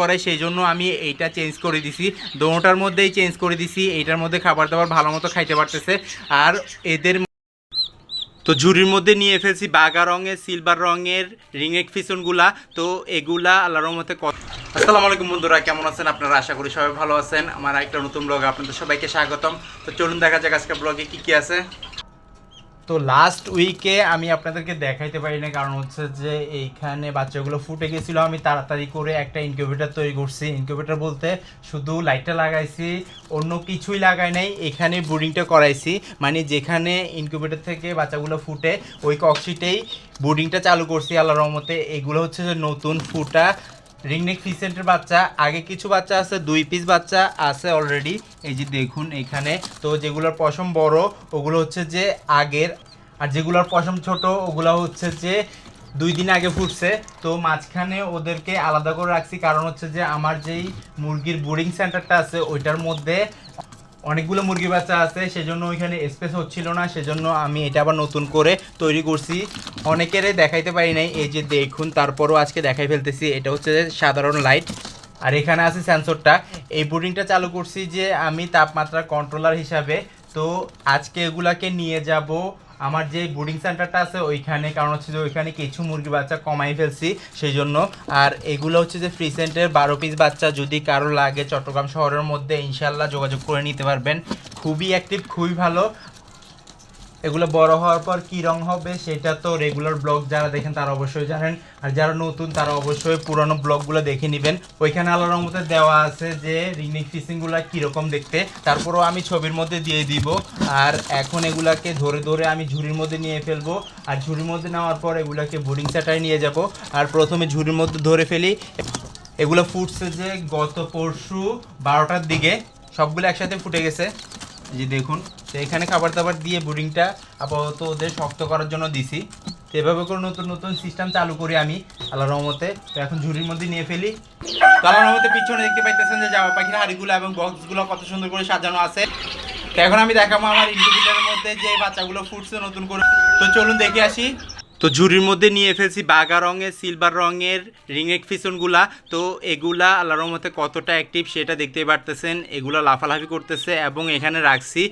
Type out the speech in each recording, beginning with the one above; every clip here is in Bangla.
করে সেই জন্য আমি এইটা চেঞ্জ করে দিছি। দোনোটার মধ্যেই চেঞ্জ করে দিছি, এইটার মধ্যে খাবার দাবার ভালো মতো খাইতে পারতেছে। আর এদের তো ঝুড়ির মধ্যে নিয়ে ফেলছি বাগা রঙের সিলভার রঙের রিংয়েক ফিসনগুলা তো এগুলা আল্লাহর রহমতে কত আসসালামু আলাইকুম বন্ধুরা, কেমন আছেন আপনারা? আশা করি সবাই ভালো আছেন। আমার একটা নতুন ব্লগ আপনাদের সবাইকে স্বাগতম। তো চলুন দেখা যাক আজকে ব্লগে কি কি আছে। তো লাস্ট উইকে আমি আপনাদেরকে দেখাইতে পারি না কারণ হচ্ছে যে এইখানে বাচ্চাগুলো ফুটে গেছিল। আমি তাড়াতাড়ি করে একটা ইনকিউবেটর তৈরি করছি। ইনকিউবেটর বলতে শুধু লাইটটা লাগাইছি, অন্য কিছুই লাগাই নাই, এখানে বোর্ডিংটা করাইছি। মানে যেখানে ইনকিউবেটর থেকে বাচ্চাগুলো ফুটে, ওই কক্সিটেই বোর্ডিংটা চালু করছি আল্লাহ রহমতে। এগুলো হচ্ছে যে নতুন ফুটা রিংনেক ফিসেন্টের বাচ্চা, আগে কিছু বাচ্চা আছে, দুই পিস বাচ্চা আছে অলরেডি এই যে দেখুন এখানে, তো যেগুলোর পশম বড়, ওগুলো হচ্ছে যে আগের, আর যেগুলোর পশম ছোট, ওগুলো হচ্ছে যে দুই দিন আগে ফুটছে। তো মাঝখানে ওদেরকে আলাদা করে রাখছি, কারণ হচ্ছে যে আমার যেই মুরগির বোরিং সেন্টারটা আছে, ওইটার মধ্যে অনেকগুলো মুরগি বাচ্চা আছে, সেজন্য ওইখানে স্পেস হচ্ছিল না, সেজন্য আমি এটা আবার নতুন করে তৈরি করছি। অনেকেরে দেখাইতে পারি নাই, এই যে দেখুন, তারপরও আজকে দেখাই ফেলতেছি, এটা হচ্ছে সাধারণ লাইট আর এখানে আছে সেন্সরটা এই বোর্ডিংটা চালু করছি যে আমি তাপমাত্রা কন্ট্রোলার হিসাবে, তো আজকে এগুলাকে নিয়ে যাব আমার যে বোর্ডিং সেন্টারটা আছে ওইখানে, কারণ হচ্ছে যে ওইখানে কিছু মুরগি বাচ্চা কমাই ফেলছি সেই জন্য আর এগুলো হচ্ছে যে ফ্রি সেন্টের বারো পিস বাচ্চা, যদি কারও লাগে চট্টগ্রাম শহরের মধ্যে ইনশাল্লাহ যোগাযোগ করে নিতে পারবেন। খুবই অ্যাক্টিভ খুবই ভালো। এগুলো বড় হওয়ার পর কি রং হবে সেটা তো রেগুলার ব্লগ যারা দেখেন তারা অবশ্যই জানেন। আর যারা নতুন তারা অবশ্যই পুরনো ব্লগগুলো দেখে নেবেন। ওইখানে আলো রঙতে দেওয়া আছে যে রিংনিক ফিসিংগুলো কীরকম দেখতে। তারপরও আমি ছবির মধ্যে দিয়ে দিব। আর এখন এগুলাকে ধরে ধরে আমি ঝুড়ির মধ্যে নিয়ে ফেলব। আর ঝুড়ির মধ্যে নেওয়ার পর এগুলাকে বোর্ডিং সেটায় নিয়ে যাব। আর প্রথমে ঝুড়ির মধ্যে ধরে ফেলি। এগুলো ফুটছে যে গত পরশু বারোটার দিকে। সবগুলো একসাথে ফুটে গেছে। যে দেখুন। তো এখানে খাবার দাবার দিয়ে বোর্ডিংটা আপাতত ওদের শক্ত করার জন্য দিছি। তো এভাবে করে নতুন নতুন সিস্টেম চালু করি আমি আল্লাহ রহমতে। তো এখন ঝুড়ির মধ্যে নিয়ে ফেলি। তো আল্লাহ রহমতে পিছনে দেখতে পাইতেছেন যে জামা পাখির হাড়িগুলো এবং বক্সগুলো কত সুন্দর করে সাজানো আছে। তো এখন আমি দেখাবো আমার ইনকিউবেটরের মধ্যে যে বাচ্চাগুলো ফুটছে নতুন করে। তো চলুন দেখে আসি। তো ঝুড়ির মধ্যে নিয়ে ফেলছি বাগা রঙের সিলভার রঙের রিংয়েক ফিসনগুলা তো এগুলা আল্লাহর রহমতে কতটা অ্যাক্টিভ সেটা দেখতেই পারতেছেন। এগুলা লাফালাফি করতেছে এবং এখানে রাখছি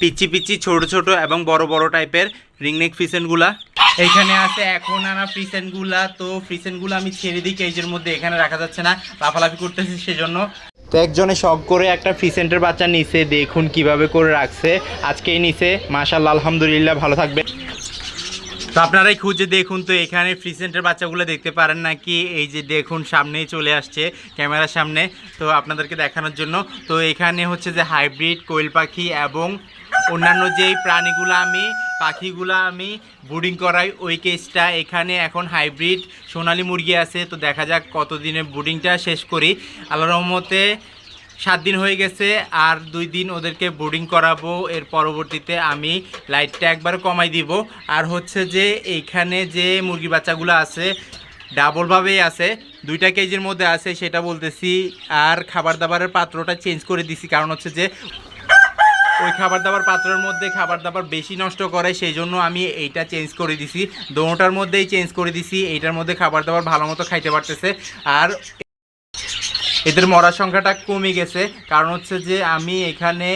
পিচি পিচি ছোট ছোট এবং বড় বড় টাইপের রিংনেক ফিসেনগুলা। এখানে আছে এখন আনা ফ্রিসেনগুলা তো ফ্রিসেনগুলো আমি ছেড়ে দিই কেজের মধ্যে, এখানে রাখা যাচ্ছে না। লাফালাফি করতেছি সেজন্য। তো একজনে শখ করে একটা ফ্রিসেন্টের বাচ্চা নিচে দেখুন কীভাবে করে রাখছে। আজকেই নিচে মাশাল্লাহ আলহামদুলিল্লাহ, ভালো থাকবে তো আপনারাই খুঁজে দেখুন, তো এখানে ফ্রিসেন্টের বাচ্চাগুলো দেখতে পারেন নাকি? এই যে দেখুন, সামনেই চলে আসছে ক্যামেরার সামনে। তো আপনাদেরকে দেখানোর জন্য। তো এখানে হচ্ছে যে হাইব্রিড কোয়েল পাখি এবং অন্যান্য যেই প্রাণীগুলো আমি, পাখিগুলো আমি ব্রুডিং করাই, ওই কেসটা এখানে এখন হাইব্রিড সোনালি মুরগি আছে, তো দেখা যাক কতদিনে ব্রুডিংটা শেষ করি। আল্লাহ রহমতে সাত দিন হয়ে গেছে, আর দুই দিন ওদেরকে বোর্ডিং করাবো, এর পরবর্তীতে আমি লাইটটা একবার কমাই দিব। আর হচ্ছে যে এইখানে যে মুরগি বাচ্চাগুলো আছে ডাবলভাবেই আছে, দুইটা কেজির মধ্যে আছে, সেটা বলতেছি, আর খাবার দাবারের পাত্রটা চেঞ্জ করে দিছি, কারণ হচ্ছে যে ওই খাবার দাবার পাত্রের মধ্যে খাবার দাবার বেশি নষ্ট করে সেই জন্য আমি এইটা চেঞ্জ করে দিছি। দোনোটার মধ্যেই চেঞ্জ করে দিছি, এইটার মধ্যে খাবার দাবার ভালো মতো খাইতে পারতেছে। আর এদের মরার সংখ্যাটা কমে গেছে। কারণ হচ্ছে যে আমি এখানে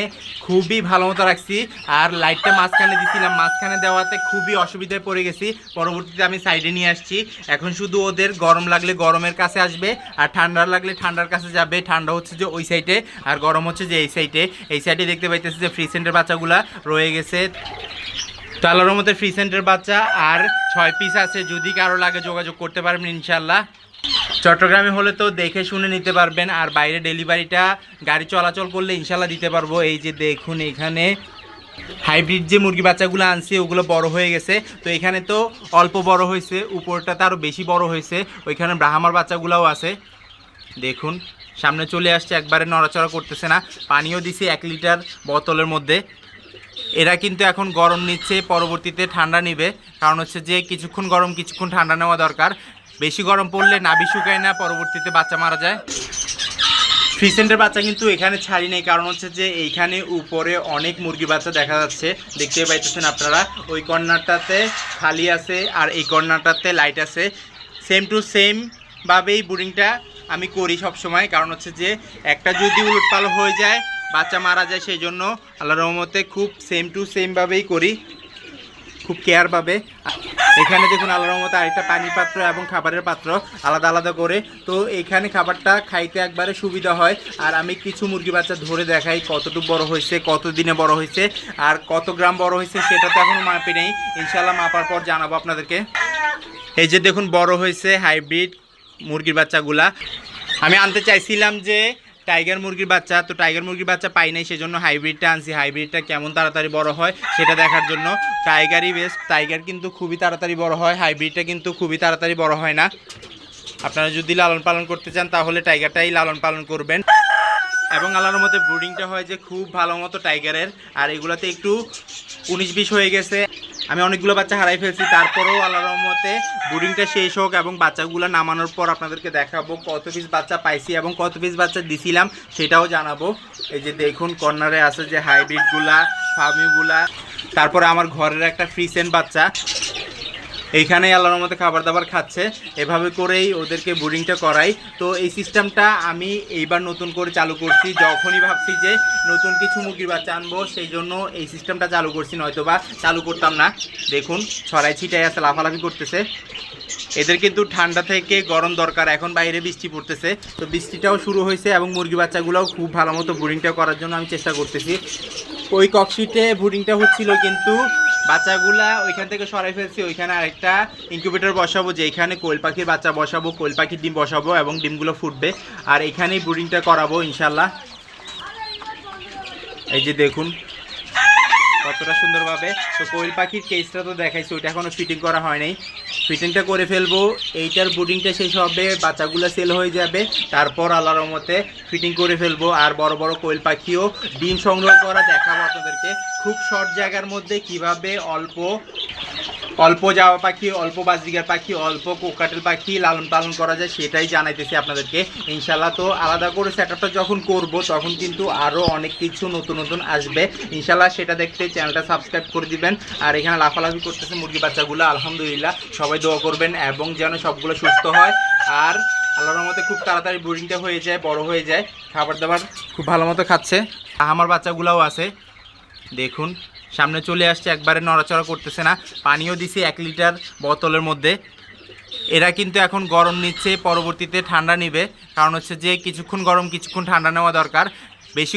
খুবই ভালো মতো রাখছি। আর লাইটটা মাঝখানে দিছিলাম। মাঝখানে দেওয়াতে খুবই অসুবিধায় পড়ে গেছি। পরবর্তীতে আমি সাইডে নিয়ে আসছি। এখন শুধু ওদের গরম লাগলে গরমের কাছে আসবে। আর ঠান্ডা লাগলে ঠান্ডার কাছে যাবে। ঠান্ডা হচ্ছে যে ওই সাইডে আর গরম হচ্ছে যে এই সাইডে এই সাইডে দেখতে পাইতেছি যে ফ্রি সেন্টের বাচ্চাগুলা রয়ে গেছে। তো আল্লাহর রহমতে ফ্রি সেন্টের বাচ্চা আর ছয় পিস আছে। যদি কারও লাগে যোগাযোগ করতে পারবেন ইনশাল্লাহ চট্টগ্রামে হলে তো দেখে শুনে নিতে পারবেন, আর বাইরে ডেলিভারিটা গাড়ি চলাচল করলে ইনশাল্লাহ দিতে পারব। এই যে দেখুন এখানে হাইব্রিড যে মুরগি বাচ্চাগুলো আনছি, ওগুলো বড় হয়ে গেছে। তো এখানে তো অল্প বড় হয়েছে উপরটাতে আরও বেশি বড় হয়েছে। ওইখানে ব্রাহ্মার বাচ্চাগুলোও আছে। দেখুন, সামনে চলে আসছে, একবারে নড়াচড়া করতেছে না। পানিও দিছি এক লিটার বোতলের মধ্যে। এরা কিন্তু এখন গরম নিচ্ছে, পরবর্তীতে ঠান্ডা নিবে। কারণ হচ্ছে যে কিছুক্ষণ গরম, কিছুক্ষণ ঠান্ডা নেওয়া দরকার। বেশি গরম পড়লে নাভি শুকায় না, পরবর্তীতে বাচ্চা মারা যায়। ফ্রিসেন্টের বাচ্চা কিন্তু এখানে ছাড়ি নেই, কারণ হচ্ছে যে এইখানে উপরে অনেক মুরগি বাচ্চা দেখা যাচ্ছে। দেখতে পাইতেছেন আপনারা, ওই কর্নারটাতে খালি আছে আর এই কর্নারটাতে লাইট আছে। সেম টু সেম ভাবেই বোরিংটা আমি করি সব সময় কারণ হচ্ছে যে একটা যদি উলটপাল হয়ে যায়, বাচ্চা মারা যায়, সেই জন্য আল্লাহ রহমতে খুব সেম টু সেমভাবেই করি। খুব কেয়ার পাবে। এখানে দেখুন আল্লাহর মতো আরেকটা পানির পাত্র এবং খাবারের পাত্র আলাদা আলাদা করে। তো এখানে খাবারটা খাইতে একবারে সুবিধা হয়। আর আমি কিছু মুরগি বাচ্চা ধরে দেখাই কতটুকু বড় হয়েছে কত দিনে বড় হয়েছে, আর কত গ্রাম বড় হয়েছে সেটা তো এখনও মাপে নেই। ইনশাল্লাহ মাপার পর জানাব আপনাদেরকে। এই যে দেখুন বড় হয়েছে হাইব্রিড মুরগির বাচ্চাগুলা। আমি আনতে চাইছিলাম যে টাইগার মুরগির বাচ্চা, তো টাইগার মুরগির বাচ্চা পাই নাই, সেজন্য হাইব্রিডটা আনছি। হাইব্রিডটা কেমন তাড়াতাড়ি বড় হয়, সেটা দেখার জন্য। টাইগারই বেস্ট টাইগার কিন্তু খুবই তাড়াতাড়ি বড় হয়, হাইব্রিডটা কিন্তু খুবই তাড়াতাড়ি বড় হয় না। আপনারা যদি লালন পালন করতে চান, তাহলে টাইগারটাই লালন পালন করবেন। এবং আল্লাহর মতে ব্রুডিংটা হয় যে খুব ভালো মতো টাইগারের, আর এগুলোতে একটু উনিশ বিশ হয়ে গেছে। আমি অনেকগুলো বাচ্চা হারাই ফেলছি। তারপরেও আল্লাহ রহমতে বোর্ডিংটা শেষ হোক এবং বাচ্চাগুলো নামানোর পর আপনাদেরকে দেখাবো কত পিস বাচ্চা পাইছি এবং কত পিস বাচ্চা দিছিলাম সেটাও জানাব। এই যে দেখুন, কর্নারে আছে যে হাইব্রিডগুলা ফার্মিগুলা তারপরে আমার ঘরের একটা ফ্রিসেন্ট বাচ্চা। এইখানে আল্লাহর মতো খাবার দাবার খাচ্ছে। এভাবে করেই ওদেরকে বোর্ডিংটা করাই। তো এই সিস্টেমটা আমি এইবার নতুন করে চালু করছি। যখনই ভাবছি যে নতুন কিছু মুরগির বাচ্চা আনব, সেই জন্য এই সিস্টেমটা চালু করছি নয়তো বা চালু করতাম না। দেখুন, ছড়াই ছিটাই আছে, লাফালাফি করতেছে। এদের কিন্তু ঠান্ডা থেকে গরম দরকার। এখন বাইরে বৃষ্টি পড়তেছে। তো বৃষ্টিটাও শুরু হয়েছে এবং মুরগি বাচ্চাগুলোও খুব ভালো মতো বোর্ডিংটা করার জন্য আমি চেষ্টা করতেছি। ওই ককশিটে বোর্ডিংটা হচ্ছিল কিন্তু বাচ্চাগুলা ওইখান থেকে সরাই ফেলছি, ওইখানে আরেকটা ইনকিউবেটর বসাবো যে এখানে কোয়েল পাখির বাচ্চা বসাবো, কোয়েল পাখির ডিম বসাবো এবং ডিমগুলো ফুটবে। আর এখানেই ব্রুডিংটা করাবো ইনশাল্লাহ এই যে দেখুন, কতটা সুন্দরভাবে। তো কোয়েল পাখির কেসটা তো দেখাইছি, ওইটা এখনও ফিটিং করা হয় নাই। ফিটিংটা করে ফেলব। এইটার বুডিংটা শেষ হবে, বাচ্চাগুলো সেল হয়ে যাবে। তারপর আল্লাহর মতে ফিটিং করে ফেলব। আর বড় বড় কোয়েল পাখিও ডিম সংগ্রহ করা দেখাবো আপনাদেরকে। খুব শর্ট জায়গার মধ্যে কীভাবে অল্প অল্প যাওয়া পাখি, অল্প বাজরিগার পাখি, অল্প কোকাটেল পাখি লালন পালন করা যায় সেটাই জানাইতেছি আপনাদেরকে। ইনশাল্লাহ তো আলাদা করে সেট যখন করব, তখন কিন্তু আরও অনেক কিছু নতুন নতুন আসবে। ইনশাল্লাহ সেটা দেখতে চ্যানেলটা সাবস্ক্রাইব করে দিবেন। আর এখানে লাফালাফি করতেছে মুরগি বাচ্চাগুলো, আলহামদুলিল্লাহ। সবাই দোয়া করবেন এবং যেন সবগুলো সুস্থ হয়। আর আল্লাহর মতে খুব তাড়াতাড়ি ব্রিডিংটা হয়ে যায়, বড় হয়ে যায়, খাবার দাবার খুব ভালো মতো খাচ্ছে। আমার বাচ্চাগুলোও আছে। দেখুন, সামনে চলে আসছে, একবারে নড়াচড়া করতেছে না। পানিও দিছি এক লিটার বোতলের মধ্যে। এরা কিন্তু এখন গরম নিচ্ছে, পরবর্তীতে ঠান্ডা নিবে। কারণ হচ্ছে যে, কিছুক্ষণ গরম, কিছুক্ষণ ঠান্ডা নেওয়া দরকার। বেশি